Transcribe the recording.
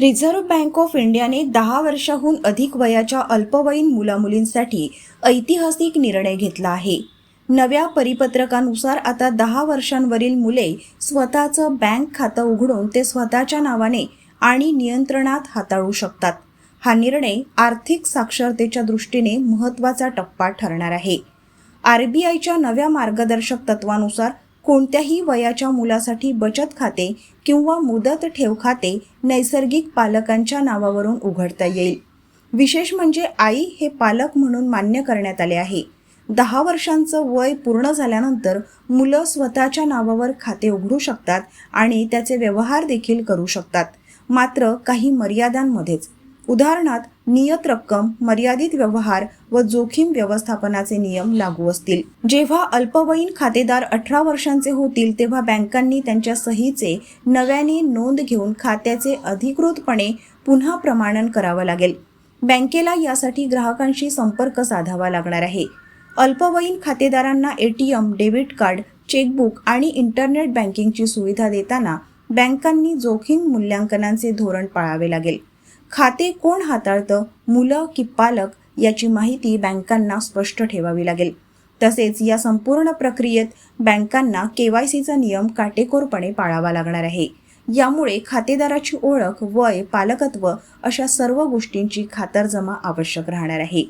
Reserve bank of इंडियाने दहा वर्षाहून अधिक वयाच्या अल्पवयीन मुलामुलींसाठी ऐतिहासिक निर्णय घेतला आहे. नव्या परिपत्रकानुसार आता दहा वर्षांवरील मुले स्वतःचं बँक खातं उघडून ते स्वतःच्या नावाने आणि नियंत्रणात हाताळू शकतात. हा निर्णय आर्थिक साक्षरतेच्या दृष्टीने महत्त्वाचा टप्पा ठरणार आहे. आर बी आयच्या नव्या मार्गदर्शक तत्वानुसार कोणत्याही वयाच्या मुलासाठी बचत खाते किंवा मुदत ठेव खाते नैसर्गिक पालकांच्या नावावरून उघडता येईल. विशेष म्हणजे आई हे पालक म्हणून मान्य करण्यात आले आहे. दहा वर्षांचं वय पूर्ण झाल्यानंतर मुलं स्वतःच्या नावावर खाते उघडू शकतात आणि त्याचे व्यवहार देखील करू शकतात. मात्र काही मर्यादांमध्येच. उदाहरणार्थ नियत रक्कम मर्यादित व्यवहार व जोखीम व्यवस्थापनाचे नियम लागू असतील. जेव्हा अल्पवयीन खातेदार अठरा वर्षांचे होतील तेव्हा बँकांनी त्यांच्या सहीचे नव्याने नोंद घेऊन खात्याचे अधिकृतपणे पुन्हा प्रमाणन करावं लागेल. बँकेला यासाठी ग्राहकांशी संपर्क साधावा लागणार आहे. अल्पवयीन खातेदारांना एटीएम डेबिट कार्ड चेकबुक आणि इंटरनेट बँकिंगची सुविधा देताना बँकांनी जोखीम मूल्यांकनाचे धोरण पाळावे लागेल. खाते कोण हाताळतं मुलं की पालक याची माहिती बँकांना स्पष्ट ठेवावी लागेल. तसेच या संपूर्ण प्रक्रियेत बँकांना के वाय सीचा नियम काटेकोरपणे पाळावा लागणार आहे. यामुळे खातेदाराची ओळख वय पालकत्व अशा सर्व गोष्टींची खातरजमा आवश्यक राहणार आहे.